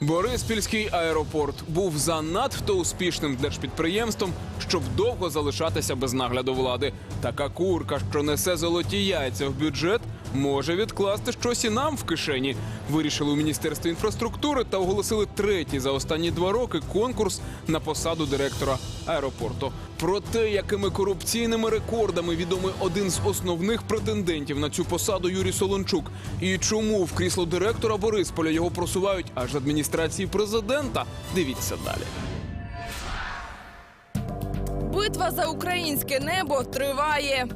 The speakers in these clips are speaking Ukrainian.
Бориспільський аеропорт був занадто успішним держпідприємством, щоб довго залишатися без нагляду влади. Така курка, що несе золоті яйця в бюджет, може відкласти щось і нам в кишені. Вирішили у міністерстві інфраструктури та оголосили третій за останні два роки конкурс на посаду директора аеропорту. Про те, якими корупційними рекордами відомий один з основних претендентів на цю посаду Юрій Солончук, і чому в крісло директора Борисполя його просувають аж адміністрації президента. Дивіться далі. Битва за українське небо триває.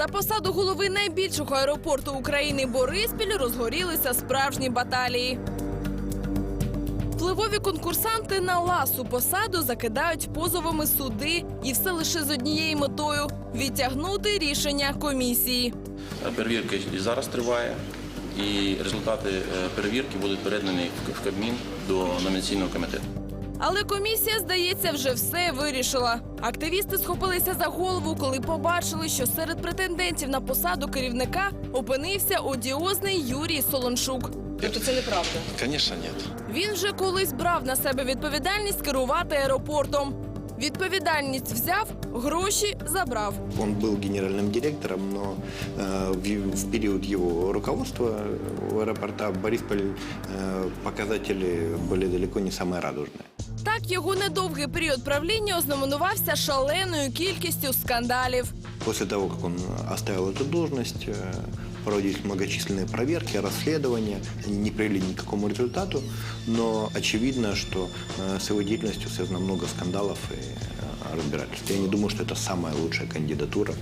За посаду голови найбільшого аеропорту України Бориспіль розгорілися справжні баталії. Впливові конкурсанти на ласу посаду закидають позовами суди, і все лише з однією метою відтягнути рішення комісії. Перевірка зараз триває, і результати е, перевірки будуть передані в Кабмін до номінаційного комітету. Але комісія, здається, вже все вирішила. Активісти схопилися за голову, коли побачили, що серед претендентів на посаду керівника опинився одіозний Юрій Солончук. Тобто це неправда. Звісно, ні. Він вже колись брав на себе відповідальність керувати аеропортом. Відповідальність взяв, гроші забрав. Он был генеральным директором, но э, в, в период его руководства у аэропорта Борисполь э, показатели были далеко не самые радужные. Так його недовгий період правління ознаменувався шаленою кількістю скандалів. После того, как он оставил эту должность, э, проводились многочисленные проверки, расследования. Они не привели ни к какому результату, но очевидно, что э, с его деятельностью связано много скандалов и э, разбирательств. Я не думаю, что это самая лучшая кандидатура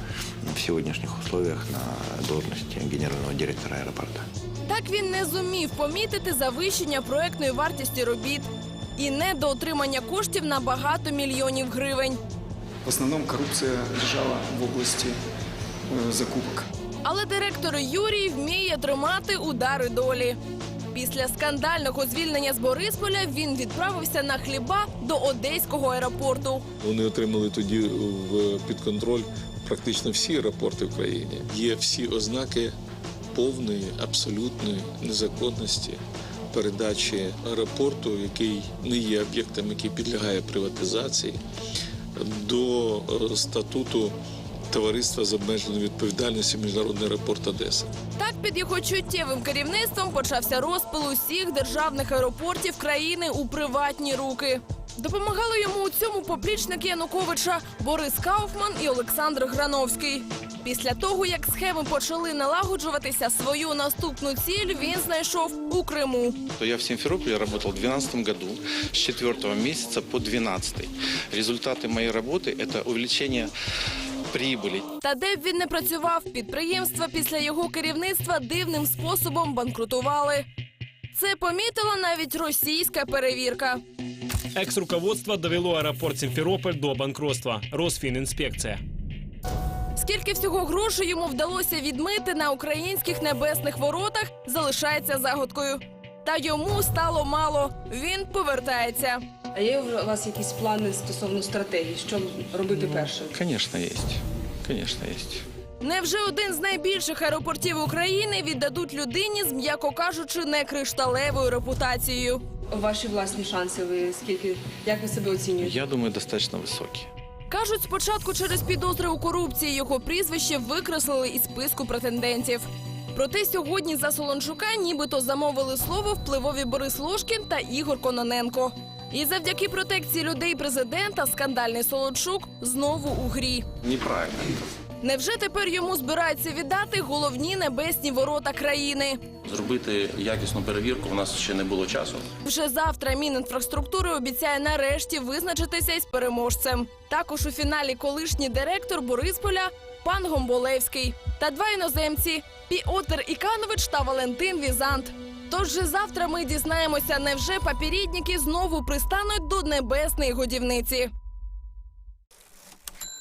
в сегодняшних условиях на должность генерального директора аэропорта. Так він не зумів помітити завищення проектної вартості робіт і недоотримання коштів на багато мільйонів гривень. В основном коррупция лежала в области э, закупок. Але директор Юрій вміє тримати удари долі. Після скандального звільнення з Борисполя він відправився на хліба до одеського аеропорту. Вони отримали тоді в під контроль практично всі аеропорти в країні. Є всі ознаки повної, абсолютної незаконності передачі аеропорту, який не є об'єктом, який підлягає приватизації, до е, статуту товариства з обмеженою відповідальністю Міжнародний аеропорт Одеса. Так під його чуттєвим керівництвом почався розпил усіх державних аеропортів країни у приватні руки. Допомагали йому у цьому поплічник Януковича Борис Кауфман і Олександр Грановський. Після того, як схеми почали налагоджуватися, свою наступну ціль він знайшов у Криму. то я в Симферополе работал в 2012 году с 4 месяца по 12. Результаты моей работы – это увеличение прибыли. Та де б він не працював, підприємства після його керівництва дивним способом банкрутували. Це помітила навіть російська перевірка. Екс-руководство довело аеропорт Сімферополь до банкротства. Росфінінспекція. Скільки всього грошей йому вдалося відмити на українських небесних воротах, залишається загадкою. Та йому стало мало. Він повертається. А є у вас якісь плани стосовно стратегії, що робити першим? Конечно, есть. Конечно, есть. Невже один з найбільших аеропортів України віддадуть людині з, м'яко кажучи, не кришталевою репутацією? Ваші власні шанси, ви скільки як ви себе оцінюєте? Я думаю, достаточно высокие. Кажуть, спочатку через підозри у корупції його прізвище викреслили із списку претендентів. Проте сьогодні за Солончука нібито замовили слово впливові Борис Ложкін та Ігор Кононенко. І завдяки протекції людей президента скандальний Солончук знову у грі. Неправильно. Невже тепер йому збираються віддати головні небесні ворота країни? Зробити якісну перевірку у нас ще не було часу. Вже завтра Мінінфраструктури обіцяє нарешті визначитися із переможцем. Також у фіналі колишній директор Борисполя пан Гомболевський та два іноземці Піотер Іканович та Валентин Візант. Тож же завтра ми дізнаємося, невже папірідники знову пристануть до небесної годівниці.